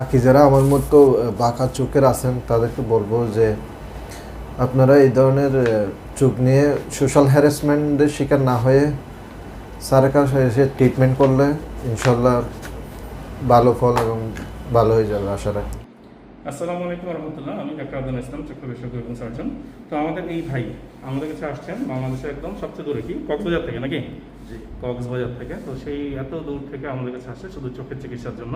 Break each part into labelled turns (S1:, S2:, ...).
S1: বাকি যারা আমার মতো বাঁকা চোখের আছেন, তাদেরকে বলব যে আপনারা এই ধরনের চোখ নিয়ে সোশ্যাল হ্যারাসমেন্টের শিকার না হয়ে স্যারের কাছে এসে ট্রিটমেন্ট করলে ইনশাল্লাহ ভালো ফল এবং ভালো হয়ে যাবে আশা রাখি।
S2: আসসালামু আলাইকুম রহমতুল্লাহ আমি ডাক্তার আব্দুল ইসলাম চক্ষু বিশেষজ্ঞ এবং সার্জন। তো আমাদের এই ভাই আমাদের কাছে আসছেন বাংলাদেশের একদম সবচেয়ে দূরে কি? কক্সবাজার থেকে নাকি? জি। কক্সবাজার থেকে। তো সেই এত দূর থেকে আমাদের কাছে আসছে শুধু চোখের চিকিৎসার জন্য।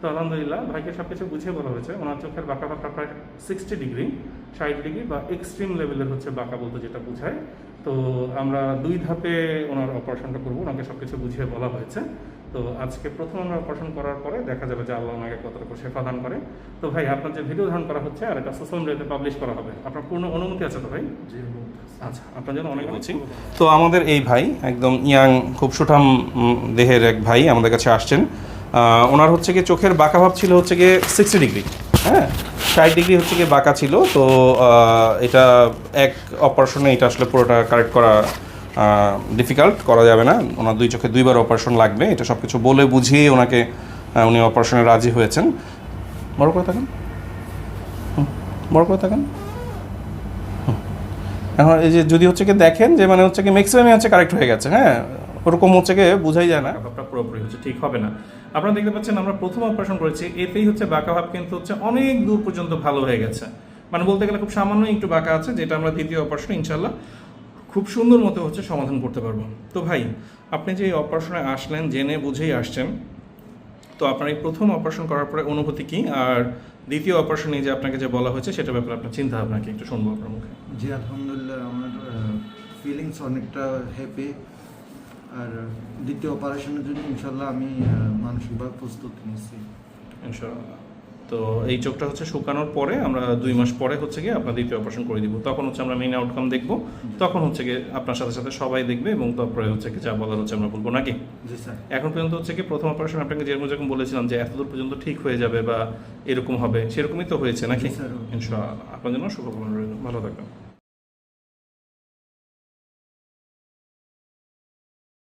S2: তো আলহামদুলিল্লাহ ভাইকে সব কিছু বুঝিয়ে বলা হয়েছে। ওনার চোখের বাঁকা বাঁকা প্রায় সিক্সটি ডিগ্রি ষাট ডিগ্রি বা এক্সট্রিম লেভেলের হচ্ছে বাঁকা বলতে যেটা বোঝায়। তো আমরা দুই ধাপে ওনার অপারেশনটা করব। ওনাকে সব কিছু বুঝিয়ে বলা হয়েছে। তো আজকে প্রথম আমরা অপারেশন করার পরে দেখা যাবে যে আল্লাহ ওনাকে কতটুকু সেবা দান করে। তো ভাই আপনার যে ভিডিও ধারণ করা হচ্ছে আর এটা সোশ্যাল মিডিয়াতে পাবলিশ করা হবে আপনার পূর্ণ অনুমতি আছে তো ভাই? আচ্ছা আপনার জন্য অনেক বলছি। তো আমাদের এই ভাই একদম ইয়াং খুব সুঠাম দেহের এক ভাই আমাদের কাছে আসছেন। ওনার হচ্ছে কি চোখের বাঁকা ভাব ছিল হচ্ছে গিয়ে সিক্সটি ডিগ্রি হ্যাঁ? ষাট ডিগ্রি হচ্ছে গিয়ে বাঁকা ছিল। তো এটা এক অপারেশনে এটা আসলে পুরোটা কারেক্ট করা ডিফিকাল্ট করা যাবে না। ওনার দুই চোখে দুইবার অপারেশন লাগবে, এটা সব কিছু বলে বুঝিয়ে ওনাকে উনি অপারেশনে রাজি হয়েছেন। বড় করে থাকেন বড় করে থাকেন এখন এই যে যদি হচ্ছে কি দেখেন যে মানে হচ্ছে কি ম্যাক্সিমামই হচ্ছে কারেক্ট হয়ে গেছে হ্যাঁ? ওরকম হচ্ছে কি বোঝাই যায় না। ব্যাপারটা পুরোপুরি হচ্ছে ঠিক হবে না। আপনারা দেখতে পাচ্ছেন আমরা প্রথম অপারেশন করেছি, এতেই হচ্ছে বাঁকা ভাব কিন্তু হচ্ছে অনেক দূর পর্যন্ত ভালো হয়ে গেছে। মানে বলতে গেলে খুব সামান্য একটু বাঁকা আছে, যেটা আমরা দ্বিতীয় অপারেশন ইনশাল্লাহ খুব সুন্দর মতো হচ্ছে সমাধান করতে পারব। তো ভাই আপনি যে অপারেশনে আসলেন জেনে বুঝেই আসছেন। তো আপনার এই প্রথম অপারেশন করার পরে অনুভূতি কি? আর দ্বিতীয় অপারেশনে যে আপনাকে যে বলা হয়েছে সেটা ব্যাপারে আপনার চিন্তা আপনাকে একটু শুনব আপনার মুখে।
S3: জি আলহামদুলিল্লাহ আমার ফিলিংস অনেকটা হ্যাপি আর দ্বিতীয় অপারেশনের জন্য ইনশাল্লাহ আমি মানসিকভাবে প্রস্তুত নিয়েছি
S2: ইনশাআল্লাহ। তো এই চোখটা হচ্ছে শুকানোর পরে আমরা দুই মাস পরে হচ্ছে গিয়ে আপনার দ্বিতীয় অপারেশন করে দিব। তখন হচ্ছে আমরা মেইন আউটকাম দেখব। তখন হচ্ছে গিয়ে আপনার সাথে সাথে সবাই দেখবে এবং তারপরে হচ্ছে কি যা বলার হচ্ছে আমরা বলব। নাকি?
S3: স্যার।
S2: এখন পর্যন্ত হচ্ছে কি প্রথম অপারেশন আপনাকে যেরকম যেরকম বলেছিলাম যে এতদূর পর্যন্ত ঠিক হয়ে যাবে বা এরকম হবে সেরকমই তো হয়েছে নাকি। ইনশাআল্লাহ। আপনার জন্য শুভকামনা রইল। ভালো থাকবেন।